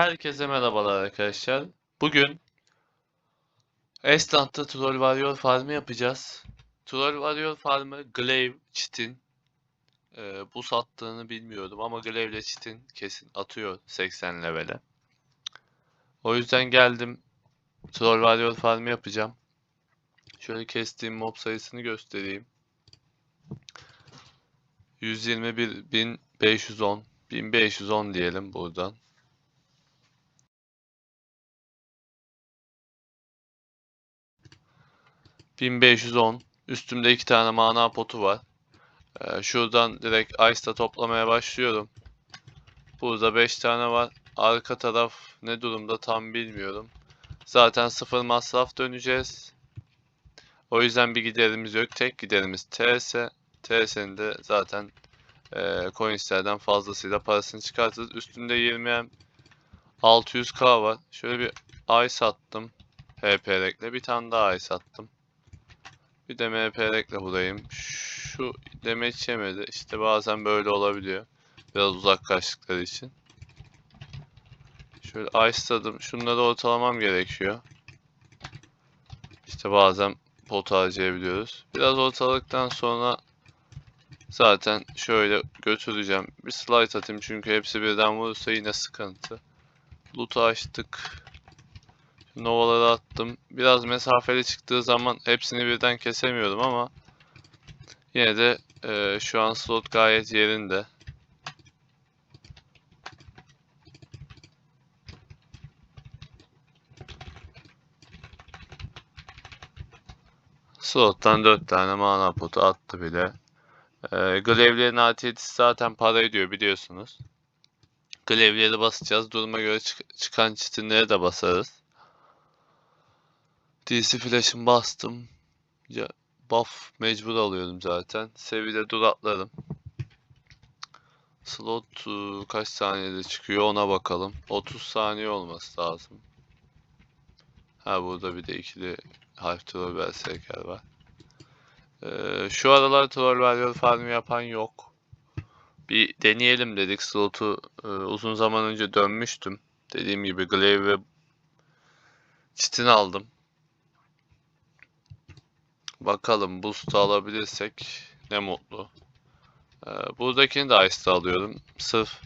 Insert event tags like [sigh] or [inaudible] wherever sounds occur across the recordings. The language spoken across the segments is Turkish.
Herkese merhabalar arkadaşlar. Bugün Estland'da Troll Warrior Farm'ı yapacağız. Troll Warrior Farm'ı Glaive, Çitin e, bu sattığını bilmiyordum ama Glaive ile Çitin kesin atıyor 80 levele. O yüzden geldim Troll Warrior Farm'ı yapacağım. Şöyle kestiğim mob sayısını göstereyim. 121.510 1510 diyelim buradan. ...1510. Üstümde iki tane mana potu var. Ee, şuradan direkt Ice'da toplamaya başlıyorum. Burada 5 tane var. Arka taraf ne durumda tam bilmiyorum. Zaten sıfır masraf döneceğiz. O yüzden bir giderimiz yok. Tek giderimiz TS. TS'nin de zaten e, coinslerden fazlasıyla parasını çıkartırız. Üstünde 20 600k var. Şöyle bir ay sattım. HP'likle bir tane daha ay sattım. Bir de MP'likle buradayım. Şu demeç yemedi. İşte bazen böyle olabiliyor. Biraz uzak kaçtıkları için. Şöyle ay istedim. Şunları ortalamam gerekiyor. İşte bazen pot harcayabiliyoruz. Biraz ortaladıktan sonra zaten şöyle götüreceğim. Bir slide atayım çünkü hepsi birden vurursa yine sıkıntı. Loot'u açtık. Novaları attım. Biraz mesafeli çıktığı zaman hepsini birden kesemiyorum ama yine de e, şu an slot gayet yerinde. Slot'tan 4 tane mana potu attı bile. E, Glaive'lerin atiyetisi zaten para ediyor biliyorsunuz. Glaive'leri basacağız. Duruma göre çık- çıkan çitinlere de basarız. DC Flash'ın bastım. Ya, buff mecbur alıyorum zaten. Sevide dur atlarım. Slot ıı, kaç saniyede çıkıyor ona bakalım. 30 saniye olması lazım. Ha burada bir de ikili harf troll berserker var. Ee, şu aralar troll warrior farm yapan yok. Bir deneyelim dedik. Slot'u e, uzun zaman önce dönmüştüm. Dediğim gibi glaive ve çitin aldım. Bakalım boost alabilirsek ne mutlu. Ee, buradakini de Ice'da alıyorum. Sırf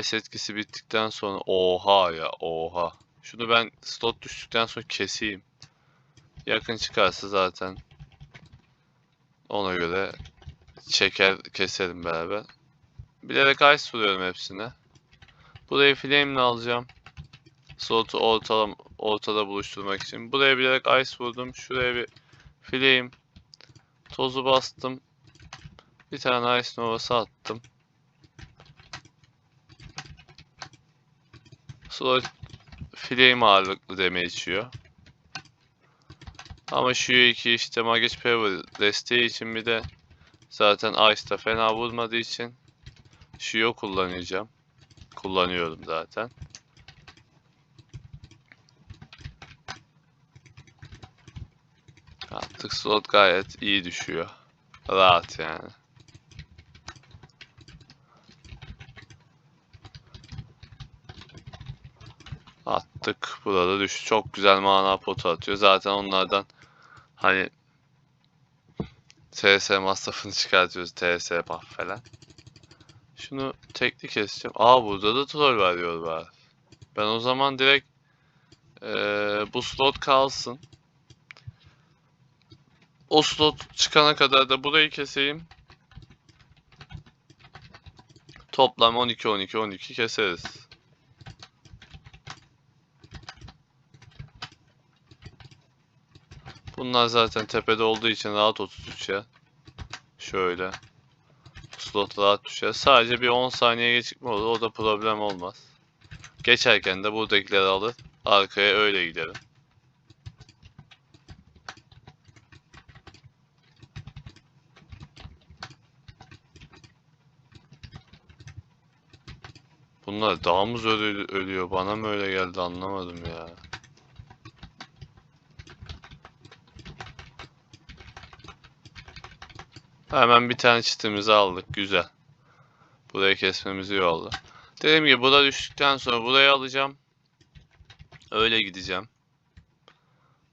Ice etkisi bittikten sonra oha ya oha. Şunu ben slot düştükten sonra keseyim. Yakın çıkarsa zaten ona göre çeker keserim beraber. Bilerek Ice vuruyorum hepsine. Burayı Flame'le alacağım. Slot'u ortalam ortada buluşturmak için. Buraya bilerek Ice vurdum. Şuraya bir Flame. Tozu bastım. Bir tane Ice Nova'sı attım. Slot Flame ağırlıklı deme içiyor. Ama şu iki işte Magic Power desteği için bir de zaten Ice'da fena vurmadığı için Shio kullanacağım. Kullanıyorum zaten. Artık slot gayet iyi düşüyor. Rahat yani. Attık. Burada düş. Çok güzel mana potu atıyor. Zaten onlardan hani TS masrafını çıkartıyoruz. TS buff falan. Şunu tekli keseceğim. Aa burada da troll varıyor var. Ben o zaman direkt eee, bu slot kalsın. O slot çıkana kadar da burayı keseyim. Toplam 12 12 12 keseriz. Bunlar zaten tepede olduğu için rahat oturtacağız. Şöyle. Slot rahat düşer. Sadece bir 10 saniye gecikme olur. O da problem olmaz. Geçerken de buradakileri alır. Arkaya öyle giderim. Bunlar daha mı zor ölü- ölüyor? Bana mı öyle geldi anlamadım ya. Hemen bir tane çitimizi aldık. Güzel. Burayı kesmemiz iyi oldu. Dediğim gibi bura düştükten sonra burayı alacağım. Öyle gideceğim.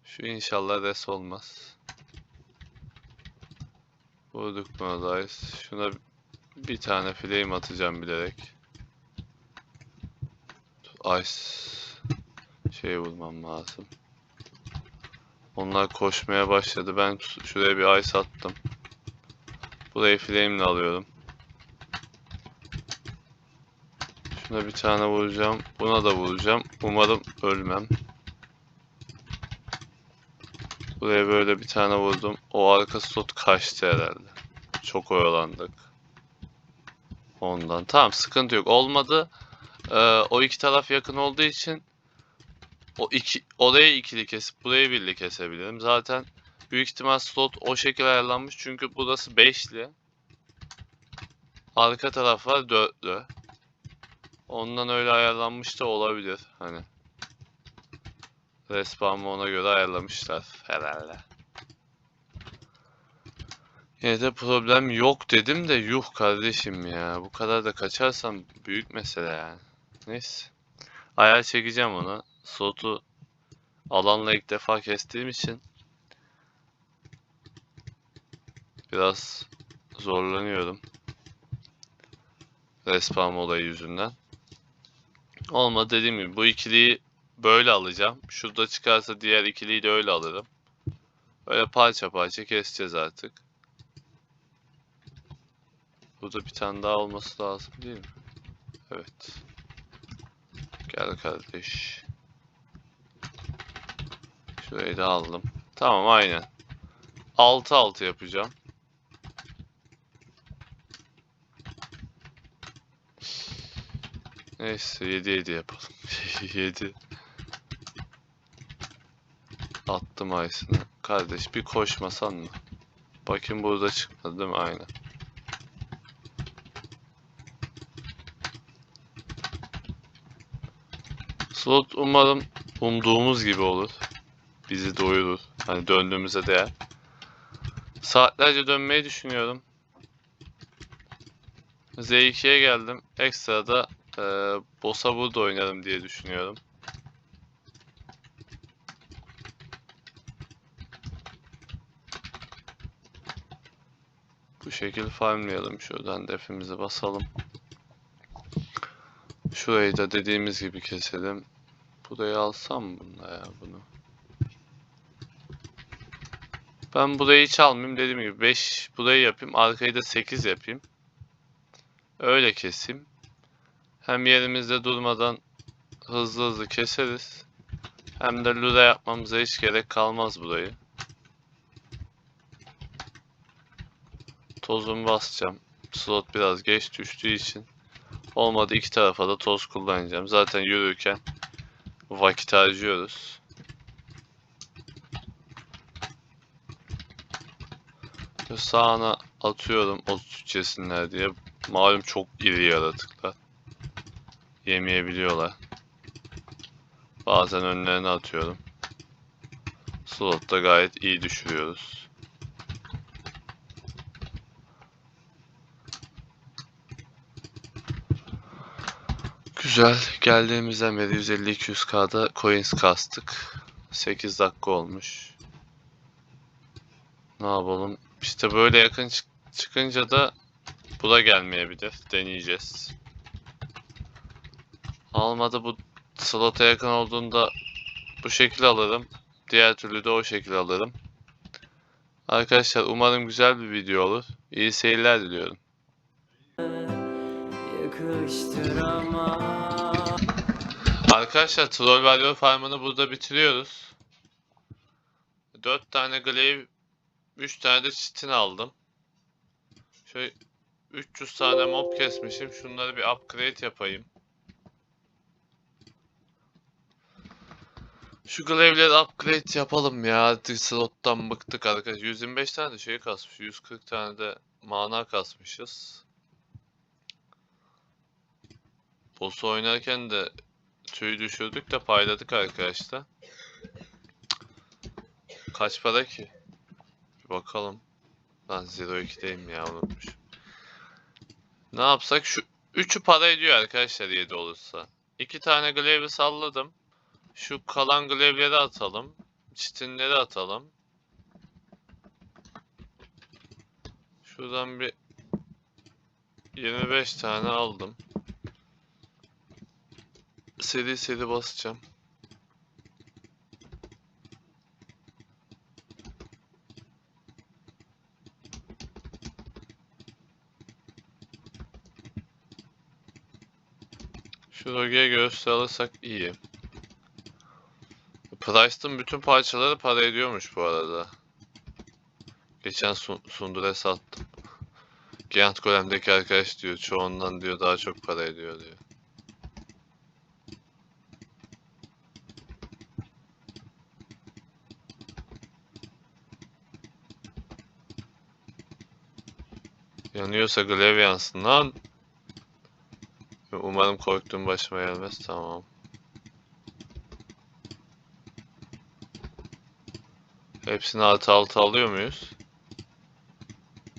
Şu inşallah res olmaz. Vurduk da ice. Şuna bir tane flame atacağım bilerek. Ice şey vurmam lazım. Onlar koşmaya başladı. Ben şuraya bir ice attım. Burayı flame ile alıyorum. Şuna bir tane vuracağım. Buna da vuracağım. Umarım ölmem. Buraya böyle bir tane vurdum. O arka slot kaçtı herhalde. Çok oyalandık. Ondan. Tamam sıkıntı yok. Olmadı. Ee, o iki taraf yakın olduğu için o iki orayı ikili kesip burayı birli kesebilirim. Zaten büyük ihtimal slot o şekilde ayarlanmış çünkü burası beşli. Arka taraf var dörtlü. Ondan öyle ayarlanmış da olabilir hani. Respawn'ı ona göre ayarlamışlar herhalde. Yine de problem yok dedim de yuh kardeşim ya. Bu kadar da kaçarsam büyük mesele yani. Neyse. Ayar çekeceğim ona. Slot'u alanla ilk defa kestiğim için biraz zorlanıyorum. Respawn olayı yüzünden. Olmadı dediğim gibi bu ikiliyi böyle alacağım. Şurada çıkarsa diğer ikiliyi de öyle alırım. Böyle parça parça keseceğiz artık. Burada bir tane daha olması lazım değil mi? Evet. Gel kardeş. Şurayı da aldım. Tamam aynen. 6 6 yapacağım. Neyse 7 7 yapalım. [laughs] 7 Attım Aysin'e. Kardeş bir koşmasan mı? Bakayım burada çıkmadı değil mi? Aynen. Slot umarım umduğumuz gibi olur. Bizi doyurur. Hani döndüğümüze değer. Saatlerce dönmeyi düşünüyorum. Z2'ye geldim. Ekstra da e, boss'a burada oynarım diye düşünüyorum. Bu şekil farmlayalım. Şuradan defimizi basalım. Şurayı da dediğimiz gibi keselim. Burayı alsam bununla ya bunu? Ben burayı hiç almayayım dediğim gibi 5 burayı yapayım. Arkayı da 8 yapayım. Öyle keseyim. Hem yerimizde durmadan hızlı hızlı keseriz. Hem de lura yapmamıza hiç gerek kalmaz burayı. Tozumu basacağım. Slot biraz geç düştüğü için. Olmadı iki tarafa da toz kullanacağım. Zaten yürürken vakit harcıyoruz. Sağına atıyorum o tutçesinler diye. Malum çok iri yaratıklar. Yemeyebiliyorlar. Bazen önlerine atıyorum. Slotta gayet iyi düşürüyoruz. Güzel. Geldiğimizden beri 150-200k'da coins kastık. 8 dakika olmuş. Ne yapalım? İşte böyle yakın çık- çıkınca da bu da gelmeyebilir. Deneyeceğiz. Almadı bu slota yakın olduğunda bu şekil alırım. Diğer türlü de o şekil alırım. Arkadaşlar umarım güzel bir video olur. İyi seyirler diliyorum. Yakıştıramam Arkadaşlar Troll Warrior farmını burada bitiriyoruz. 4 tane glaive, 3 tane de chitin aldım. Şöyle 300 tane mob kesmişim. Şunları bir upgrade yapayım. Şu glaive'leri upgrade yapalım ya. Artık slottan bıktık arkadaşlar. 125 tane de şey kasmış. 140 tane de mana kasmışız. Boss'u oynarken de Tüy düşürdük de payladık arkadaşlar. Kaç para ki? Bir bakalım. Lan Zero 2'deyim ya unutmuş. Ne yapsak? Şu Üçü para ediyor arkadaşlar 7 olursa. İki tane glaive'i salladım. Şu kalan glaive'leri atalım. Çitinleri atalım. Şuradan bir 25 tane aldım. Seri seri basacağım. Şu Roge'ye göğüste alırsak iyi. Price'ın bütün parçaları para ediyormuş bu arada. Geçen sun Sundur'e sattım. Giant Golem'deki arkadaş diyor çoğundan diyor daha çok para ediyor diyor. Yanıyorsa grev yansın lan. Umarım korktuğum başıma gelmez. Tamam. Hepsini altı altı alıyor muyuz?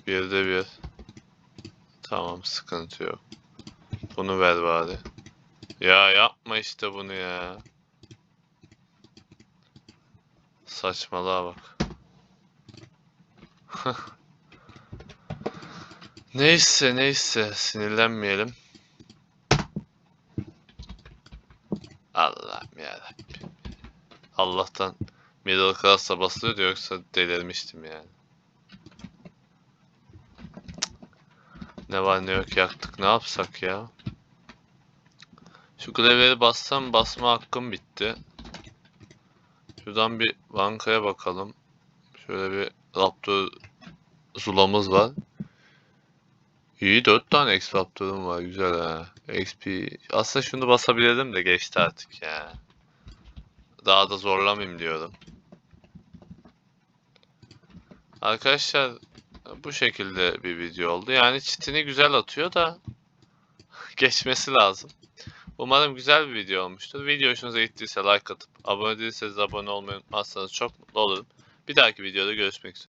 Bir de bir. Tamam sıkıntı yok. Bunu ver bari. Ya yapma işte bunu ya. Saçmalığa bak. [laughs] neyse neyse sinirlenmeyelim. Allah'ım yarabbim. Allah'tan middle class'a basılıyordu yoksa delirmiştim yani. Ne var ne yok yaktık ne yapsak ya? Şu graveleri bassam basma hakkım bitti. Şuradan bir bankaya bakalım. Şöyle bir Raptor Zula'mız var. İyi 4 tane X Raptor'um var güzel ha. XP. Aslında şunu basabilirdim de geçti artık ya. Daha da zorlamayayım diyorum. Arkadaşlar bu şekilde bir video oldu. Yani çitini güzel atıyor da [laughs] geçmesi lazım. Umarım güzel bir video olmuştur. Video hoşunuza gittiyse like atıp abone değilseniz abone olmayı unutmazsanız çok mutlu olurum. Bir dahaki videoda görüşmek üzere.